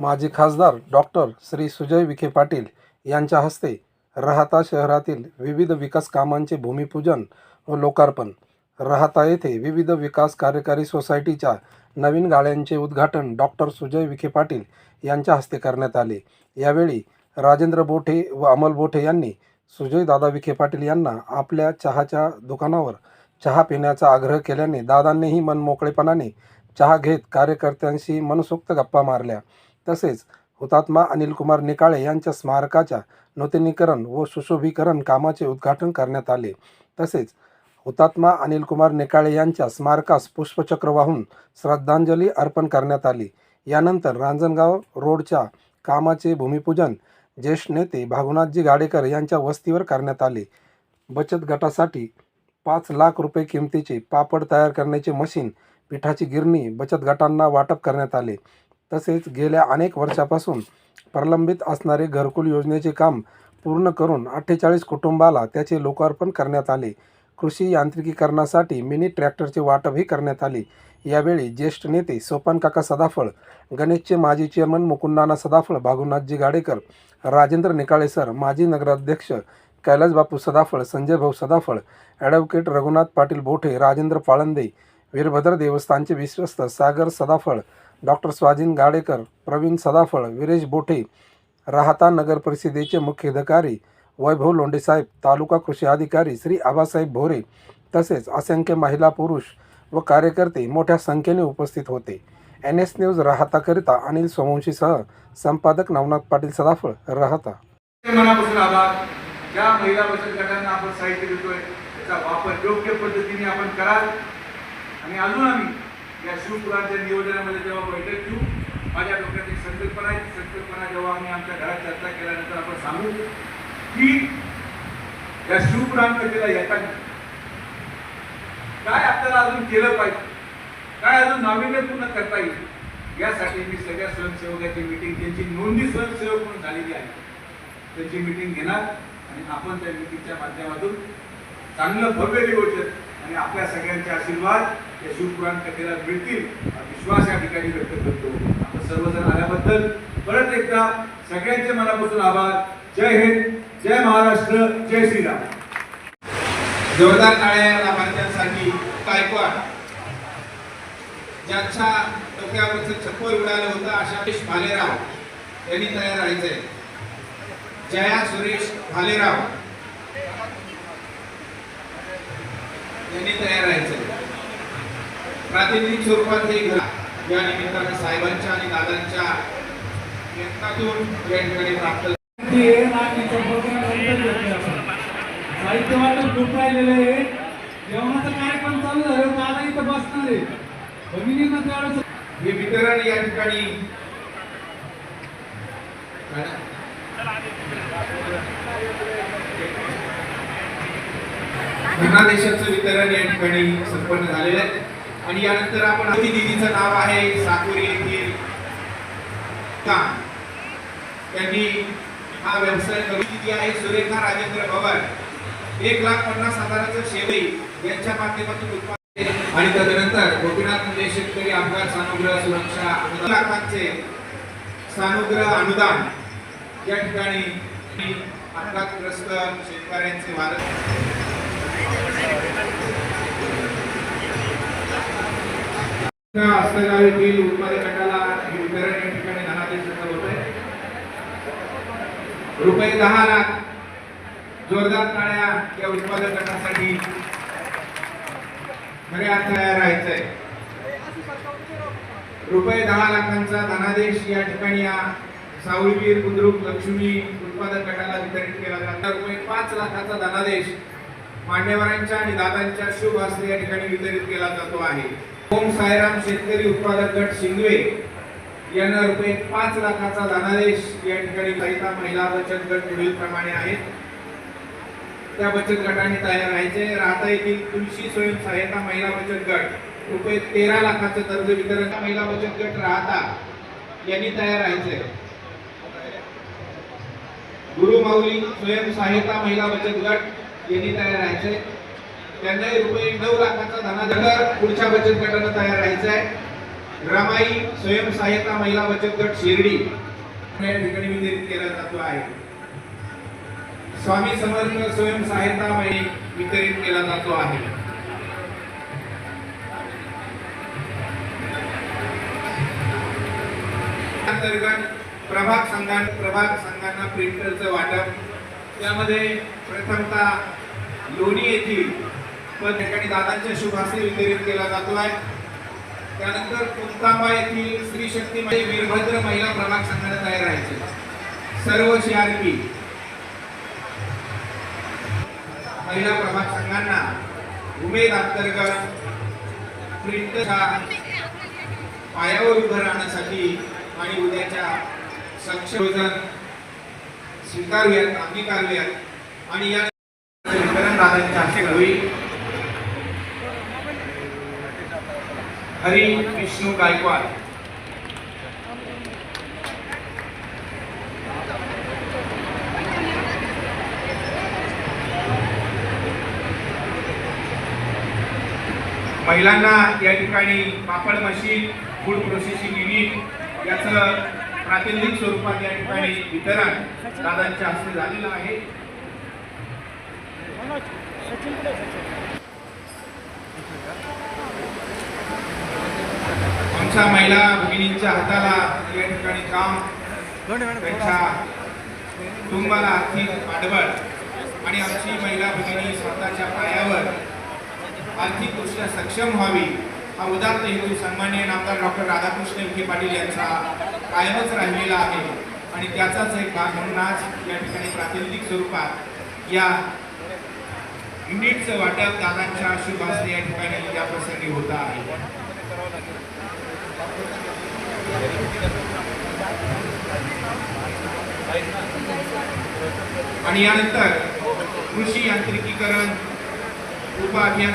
माजी खासदार डॉक्टर श्री सुजय विखे पाटील यांच्या हस्ते राहता शहरातील विविध विकास कामांचे भूमिपूजन व लोकार्पण. राहता येथे विविध विकास कार्यकारी सोसायटीच्या नवीन गाळ्यांचे उद्घाटन डॉक्टर सुजय विखे पाटील यांच्या हस्ते करण्यात आले. यावेळी राजेंद्र बोठे व अमल बोठे यांनी सुजय दादा विखे पाटील यांना आपल्या चहाच्या दुकानावर चहा पिण्याचा आग्रह केल्याने दादांनीही मनमोकळेपणाने चहा घेत कार्यकर्त्यांशी मनसोक्त गप्पा मारल्या. तसेच हुतात्मा अनिलकुमार निकाळे यांच्या स्मारकाच्या नूतनीकरण व सुशोभीकरण कामाचे उद्घाटन करण्यात आले. तसेच हुतात्मा अनिलकुमार निकाळे यांच्या स्मारकास पुष्पचक्र वाहून श्रद्धांजली अर्पण करण्यात आली. यानंतर रांजणगाव रोडच्या कामाचे भूमिपूजन ज्येष्ठ नेते भागुनाथजी गाडेकर यांच्या वस्तीवर करण्यात आले. बचत गटासाठी पाच लाख रुपये किमतीचे पापड तयार करण्याचे मशीन पिठाची गिरणी बचत गटांना वाटप करण्यात आले. तसेच गेल्या अनेक वर्षापासून प्रलंबित असणारे घरकुल योजनेचे काम पूर्ण करून अठ्ठेचाळीस कुटुंबाला त्याचे लोकार्पण करण्यात आले. कृषी यांत्रिकीकरणासाठी मिनी ट्रॅक्टरचे वाटपही करण्यात आले. यावेळी ज्येष्ठ नेते सोपान काका सदाफळ गणेशचे माजी चेअरमन मुकुंदाना सदाफळ भागुनाथजी गाडेकर राजेंद्र निकाळे सर माजी नगराध्यक्ष कैलास बापू सदाफळ संजय भाऊ सदाफळ ॲडव्होकेट रघुनाथ पाटील बोठे राजेंद्र पाळंदे वीरभद्र देवस्थानचे विश्वस्त सागर सदाफळ डॉक्टर स्वाधीन गाडेकर प्रवीण सदाफळ विरेश बोठे राहता नगर परिषदेचे मुख्य अधिकारी वैभव लोंढेसाहेब तालुका कृषी अधिकारी श्री आबासाहेब भोरे तसेच असंख्य महिला पुरुष व कार्यकर्ते मोठ्या संख्येने उपस्थित होते. एन एस न्यूज राहताकरिता अनिल सोमवंशीसह संपादक नवनाथ पाटील सदाफळ राहता. मनापासून आभार. ज्या महिला बचत गटांना आपण साहित्य देतोय. त्याचा वापर योग्य पद्धतीने आपण कराल. आणि अजून आम्ही या शिवपुराच्या नियोजनामध्ये जेव्हा बैठक घेऊ माझ्या डोक्यात एक संकल्पना आहे संकल्पना जेव्हा आम्ही आमच्या घरात चर्चा केल्यानंतर आपण सांगू की या शिवपुराण कथेला येताना काय आपल्याला अजून केलं पाहिजे? काय अजून नाविन्यपूर्ण करता येईल? यासाठी मी सगळ्या स्वयंसेवकाची मीटिंग त्यांची नोंदणी स्वयंसेवक म्हणून झालेली आहे. त्यांची मीटिंग घेणार आणि आपण त्या मिटिंगच्या माध्यमातून चांगलं भव्य नियोजन आणि आपल्या सगळ्यांचे आशीर्वाद या शिवपुराण कथेला मिळतील विश्वास या ठिकाणी व्यक्त करतो. आपण सर्वजण आल्याबद्दल परत एकदा सगळ्यांचे मनापासून आभार. जय हिंद जय महाराष्ट्र जय श्रीराम. जोरदार टाळ्या लाभार्थ्यांसाठी गायकवाड ज्यांच्या डोक्यावरचं छप्पर उडालं होतं अशा भालेराव यांनी तयार राहायचंय. जया सुरेश भालेराव यांनी तयार राहायचंय. प्रातिनिधिक स्वरूपात हे घर या निमित्तानं साहेबांच्या आणि दादांच्या यत्नातून या ठिकाणी प्राप्त साहित्य वाटप खूप राहिलेलं आहे. जेवणाचा कार्यक्रम चालू झाला दादा इथं बसणार आहे. भगिनींना त्यावेळेस हे वितरण या ठिकाणी धनादेशाचं वितरण या ठिकाणी संपन्न झालेलं आहे. आणि यानंतर आपण दिदीचं नाव आहे साकोरी येथील त्यांनी हा व्यवसाय करून दिदी आहे. सुरेखा राजेंद्र भवन. एक लाख पन्नास हजाराचं शेवई यांच्या माध्यमातून उत्पादन आणि तदनंतर गोपीनाथ मुंडे शेतकरी अपघात सानुग्रह सुरक्षा अनुदान लाखांचे सानुग्रह अनुदान. या ठिकाणी अपघातग्रस्त शेतकऱ्यांचे भारत हस्तगाव येथील उत्पादक गटाला हे वितरण या ठिकाणी धनादेशाचं होत? आहे रुपये दहा लाख जोरदार टाळ्या या उत्पादक गटासाठी खऱ्या अर्थाने राहायचंय. रुपये दहा लाखांचा धनादेश या ठिकाणी या सावळीवीर बुद्रुक लक्ष्मी उत्पादक गटाला वितरित केला जाणार रुपये पाच लाखाचा धनादेश मान्यवरांच्या आणि दादांच्या शुभ हस्ते या ठिकाणी वितरित केला जातो आहे. ओम साईराम शेतकरी उत्पादक गट शिंगवे यांना रुपये पाच लाखाचा धनादेश या ठिकाणी सहिता महिला बचत गट पुढील प्रमाणे आहेत त्या बचत गटाने तयार व्हायचे राहता येथील तुळशी स्वयंसहायता महिला बचत गट. रुपये तेरा लाखाचं कर्ज वितरण महिला बचत गट राहता यांनी तयार व्हायचे गुरुमाऊली स्वयंसहायता महिला बचत गट यांनी तयार व्हायचे त्यांनाही रुपये नऊ लाखाचा धनाधर पुढच्या बचत गटानं तयार राहायचा आहे. रमाई स्वयंसहायता महिला बचत गट शिर्डी. या ठिकाणी वितरित केला जातो आहे. स्वामी समर्थ स्वयंसहायता महिला वितरित केला जातो आहे. अंतर्गत प्रभाग संघां प्रभाग संघांना प्रिंटरचं वाटप. त्यामध्ये प्रथमतः लोणी येथील पण ठिकाणी दादांच्या शुभ असे वितरित केला जातो आहे त्यानंतर कुंतांबा येथील स्त्री शक्ती म्हणजे वीरभद्र महिला प्रभाग संघाने तयार राहायचे. सर्व सीआरपी महिला प्रभाग संघांना उमेद अंतर्गत प्रिंटच्या पायावर उभं राहण्यासाठी आणि उद्याच्या संशोधन स्वीकारूयात अंगीकारूयात आणि या वितरण दादांच्या असे होईल. हरी विष्णू गायकवाड. महिलांना या ठिकाणी papad machine food processing unit याचं प्रातिनिधिक स्वरूपात या ठिकाणी वितरण दादांच्या हस्ते झालेलं आहे. आमच्या महिला भगिनींच्या हाताला या ठिकाणी काम त्यांच्या कुटुंबाला आर्थिक पाठबळ आणि आमची महिला भगिनी स्वतःच्या पायावर आर्थिकदृष्ट्या सक्षम व्हावी हा उदात्त हेतू सन्मान्य नामदार डॉक्टर राधाकृष्ण विखे पाटील यांचा कायमच राहिलेला आहे. आणि त्याचाच एक भाग म्हणून आज या ठिकाणी प्रातिनिधिक स्वरूपात या युनिटचं वाटप दादांच्या शुभ हस्ते या ठिकाणी या प्रसंगी होता आहे. आणि यानंतर कृषी यांत्रिकीकरण उप अभियान